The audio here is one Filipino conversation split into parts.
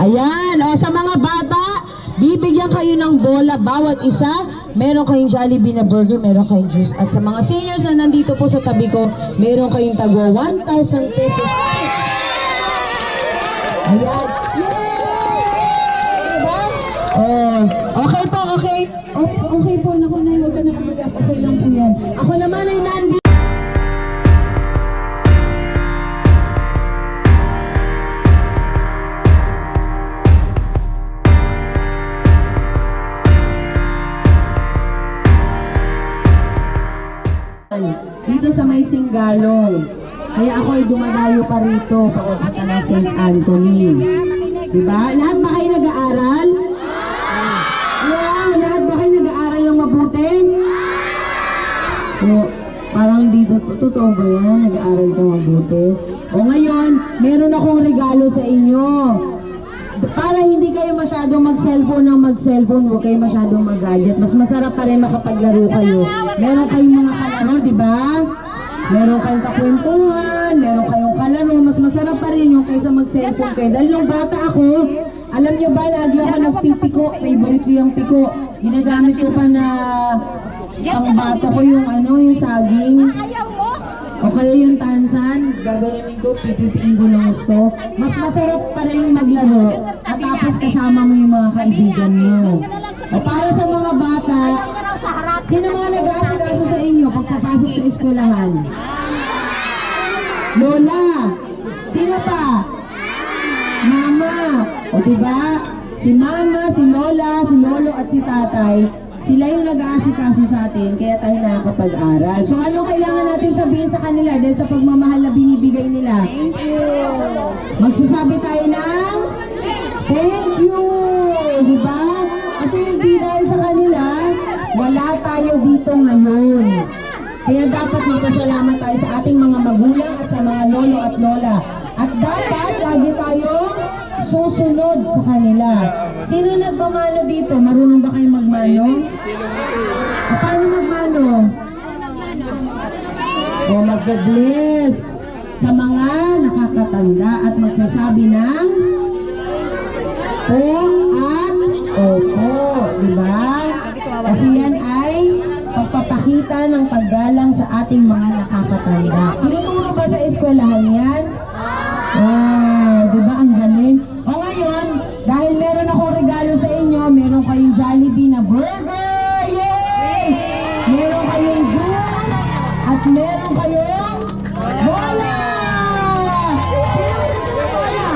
Ayan, o sa mga bata, bibigyan kayo ng bola bawat isa. Meron kayong Jollibee na burger, meron kayong juice. At sa mga seniors na nandito po sa tabi ko, meron kayong tagwa 1,000 pesos each. Ayan. Diba? Oh, okay po, okay. O- okay po, naku na, huwag ka na umiyak. Okay lang po yan. Ako naman ay nandito. Singgalong. Kaya ako ay dumadayo pa rito papunta ng St. Anthony. Diba? Lahat ba kayo nag-aaral? Wow, lahat ba kayo nag-aaral ng mabuti? O, parang dito, totoo ba yan? Nag-aaral ka mabuti? O ngayon, meron akong regalo sa inyo. Para hindi kayo masyadong mag-cellphone ng mag-cellphone, huwag kayo masyadong mag-gadget. Mas masarap pa rin makapaglaro kayo. Meron kayong mga kalaro, di ba? Meron kayong kakwentuhan, meron kayong kalaro. Mas masarap pa rin yung kaysa mag-cellphone kayo. Dahil nung bata ako, alam nyo ba, lagi ako nagpipiko. Favorite ko yung piko. Ginagamit ko pa na ang bato ko yung ano, yung saging. O kaya yung tansan, gaganunin ko, pipipiin ko ng gusto. Mas masarap pa rin maglaro at tapos kasama mo yung mga kaibigan mo. O para sa mga bata, sino mga nag-aasikaso sa inyo pagpapasok sa eskwelahan? Lola! Sino pa? Mama! O diba? Si Mama, si Lola, si Lolo at si Tatay, sila yung nag-aasikaso sa atin, kaya tayo nakakapag-aral. So ano kailangan natin sabihin sa kanila dahil sa pagmamahal na binibigay nila? Thank you! Magsasabi tayo ng thank Kaya dapat magpasalamat tayo sa ating mga magulang at sa mga lolo at lola. At dapat lagi tayong susunod sa kanila. Sino nagmamano dito? Marunong ba kayo magmano? O, paano magmano? O magbe-bless sa mga nakakatanda at magsasabi ng po pagpapakita ng paggalang sa ating mga nakakatanda. Tinuturo ba sa eskwelahan yan? Wow, di ba ang galing? O ngayon, dahil meron akong regalo sa inyo, meron kayong Jollibee na burger! Yay! Meron kayong juice at meron kayong bola! Sino gusto ng bola?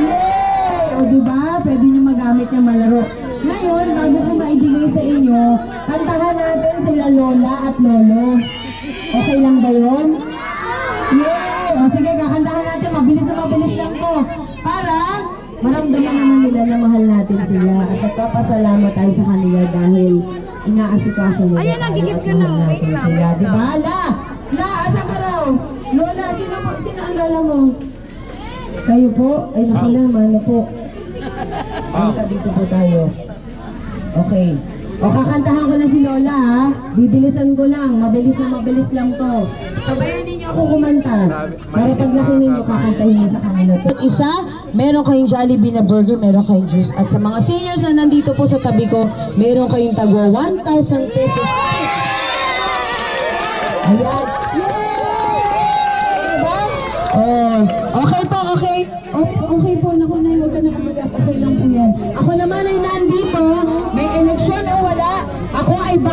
Yay! O di ba? Pwede nyo magamit yung malaro. Ngayon, bago ko maibigay sa inyo, kantahan natin sila Lola at Lolo. Okay lang ba yun? Yay! O sige, kakantahan natin. Mabilis na mabilis lang to. Para maramdaman naman nila na mahal natin sila. At nagpapasalamat tayo sa kanila dahil inaasikaso nila Ayan, nagigip ka na. mahal natin Wait lang, Di ba? La! La, asa ka raw? Lola, sino po? Sino ang lola mo? Kayo po? Ay, naku na, mano po. Dito po tayo. Okay. O kakantahan ko na si Lola ha. Bibilisan ko lang. Mabilis na mabilis lang to. Sabayan ninyo ako kumanta. Para paglaki ninyo, kakantahin niyo sa kanila to. Isa, meron kayong Jollibee na burger, meron kayong juice. At sa mga seniors na nandito po sa tabi ko, meron kayong tagwa 1,000 pesos. Ayan. Diba? Oh, okay po, okay. Okay po, naku na, huwag ka na umiyak. Okay lang po yan. Ako naman ay nandito,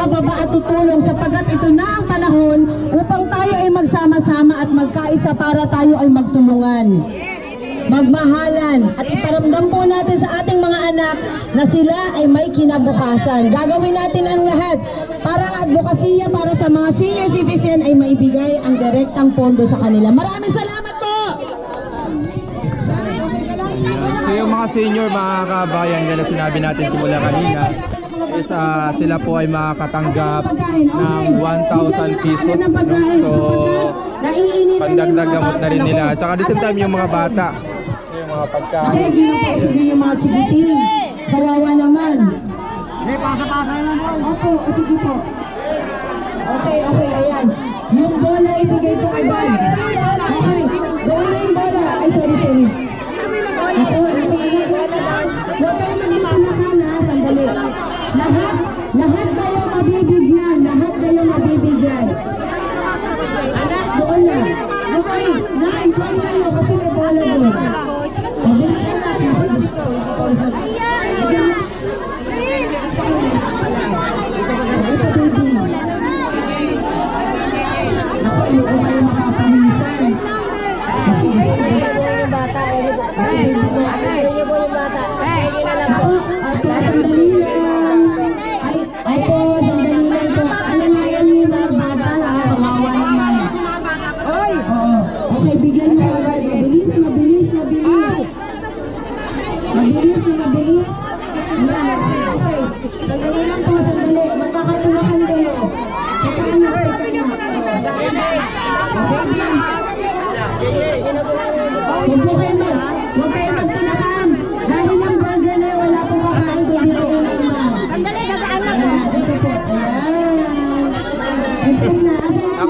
bababa at tutulong sapagkat ito na ang panahon upang tayo ay magsama-sama at magkaisa para tayo ay magtulungan. Magmahalan at iparamdam po natin sa ating mga anak na sila ay may kinabukasan. Gagawin natin ang lahat para advokasya para sa mga senior citizen ay maibigay ang direktang pondo sa kanila. Maraming salamat po! So yung mga senior, mga kabayan, yan na sinabi natin simula kanina, is ah, sila po ay makakatanggap ng 1,000 pesos. No? So, pandagdag gamot na rin nila. At saka the same time yung mga bata, yung mga pagkain. hindi po, sige yung mga chikiting. Kawawa naman. Opo, o sige po. Okay, okay, ayan. Yung bola ibigay ko agad. Lahat kayo mabibigyan. Lahat kayo mabibigyan. Anak, doon na. Okay, na, ikaw kayo kasi may bola doon. Mabilis ka na. Gusto.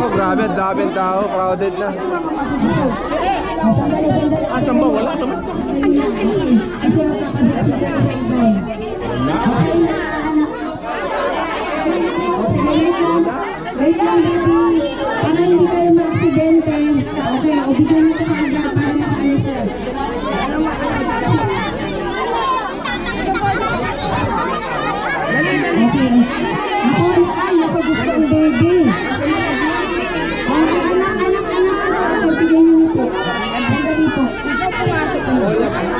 po, grabe, ang daming tao, crowded na. Ah, asan ba? Wala, asan? Wait lang, baby. Para hindi kayo ma-accidente. Okay, ubigyan niyo sa kanya. Thank you.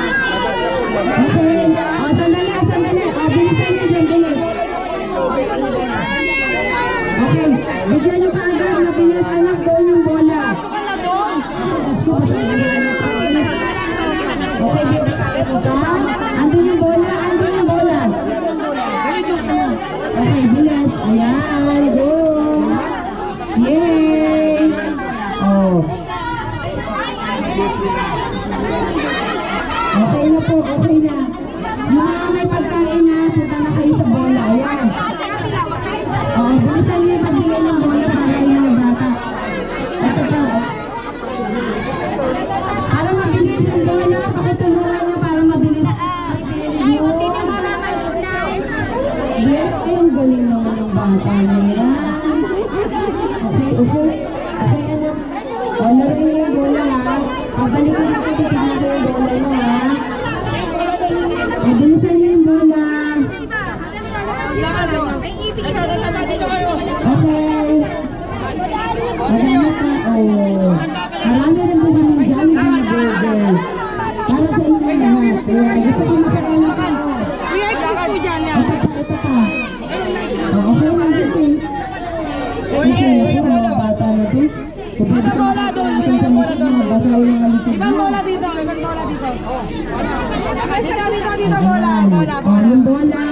Dito, dito, dito, bola, bola, bola. Bola,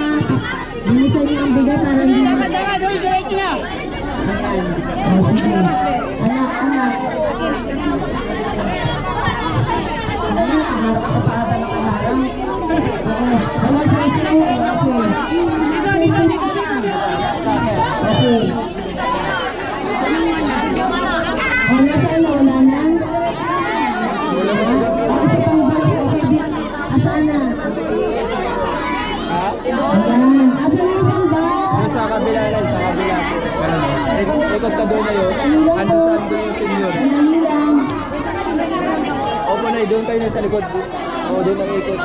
bilisan niyo bigat para hindi. may contador na yun. Ano sa andun yung senior? Opo na, doon kayo na sa likod. O, doon ang ikot.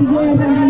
Opo,